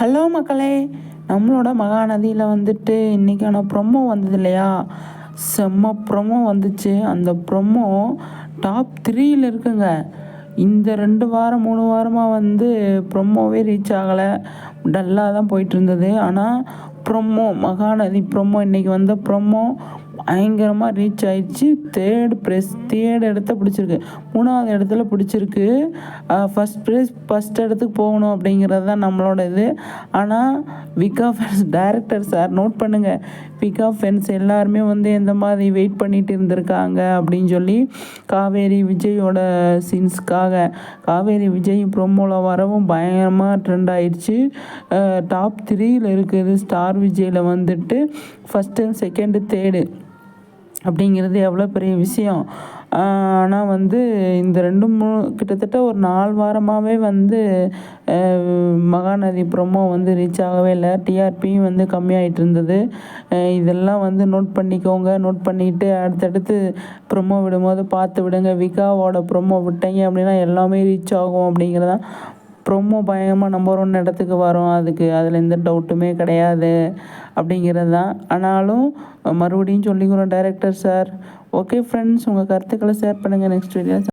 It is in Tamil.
ஹலோ மக்களே நம்மளோட மகாநதியில் வந்துட்டு இன்றைக்கான ப்ரொமோ வந்தது இல்லையா செம்ம ப்ரொமோ வந்துச்சு. அந்த ப்ரொமோ டாப் த்ரீயில் இருக்குங்க. இந்த ரெண்டு வாரம் மூணு வாரமாக வந்து ப்ரொமோவே ரீச் ஆகலை. டல்லாக தான் போயிட்டு இருந்தது ஆனால் ப்ரொமோ மகாநதி ப்ரொமோ இன்றைக்கி வந்த ப்ரொமோ பயங்கரமாக ரீச் ஆயிடுச்சு. தேர்டு ப்ரைஸ் தேர்டு இடத்த பிடிச்சிருக்கு. மூணாவது இடத்துல பிடிச்சிருக்கு. ஃபஸ்ட் ப்ரைஸ் ஃபஸ்ட் இடத்துக்கு போகணும் அப்படிங்கிறது தான் நம்மளோட இது. ஆனால் விகா ஃபென்ஸ் டைரக்டர் சார் நோட் பண்ணுங்கள் விகா ஃபென்ஸ் எல்லாருமே வந்து எந்த மாதிரி வெயிட் பண்ணிட்டு இருந்திருக்காங்க அப்படின்னு சொல்லி காவேரி விஜயோட சீன்ஸ்க்காக காவேரி விஜய் ப்ரொமோவில் வரவும் பயங்கரமாக ட்ரெண்ட் ஆயிடுச்சு. டாப் த்ரீயில் இருக்குது ஸ்டார் விஜயில் வந்துட்டு ஃபஸ்ட்டு செகண்டு தேர்டு அப்படிங்கிறது எவ்வளோ பெரிய விஷயம். ஆனால் வந்து இந்த ரெண்டு மூணு கிட்டத்தட்ட ஒரு நாலு வாரமாகவே வந்து மகாநதி ப்ரொமோ வந்து ரீச் ஆகவே இல்லை. டிஆர்பியும் வந்து கம்மியாகிட்டு இருந்தது. இதெல்லாம் வந்து நோட் பண்ணிக்கோங்க. நோட் பண்ணிக்கிட்டு அடுத்தடுத்து ப்ரொமோ விடும்போது பார்த்து விடுங்க. விகாவோட ப்ரொமோ விட்டீங்க அப்படின்னா எல்லாமே ரீச் ஆகும் அப்படிங்கிறதான் ப்ரொமோ பயங்கரமாக நம்பர் ஒன் இடத்துக்கு வரும். அதுக்கு அதில் எந்த டவுட்டுமே கிடையாது. அப்படிங்கிறது தான். ஆனாலும் மறுபடியும் சொல்லிக்கிறோம் டேரக்டர் சார் ஓகே ஃப்ரெண்ட்ஸ் உங்கள் கருத்துக்களை ஷேர் பண்ணுங்கள் நெக்ஸ்ட் வீடியோ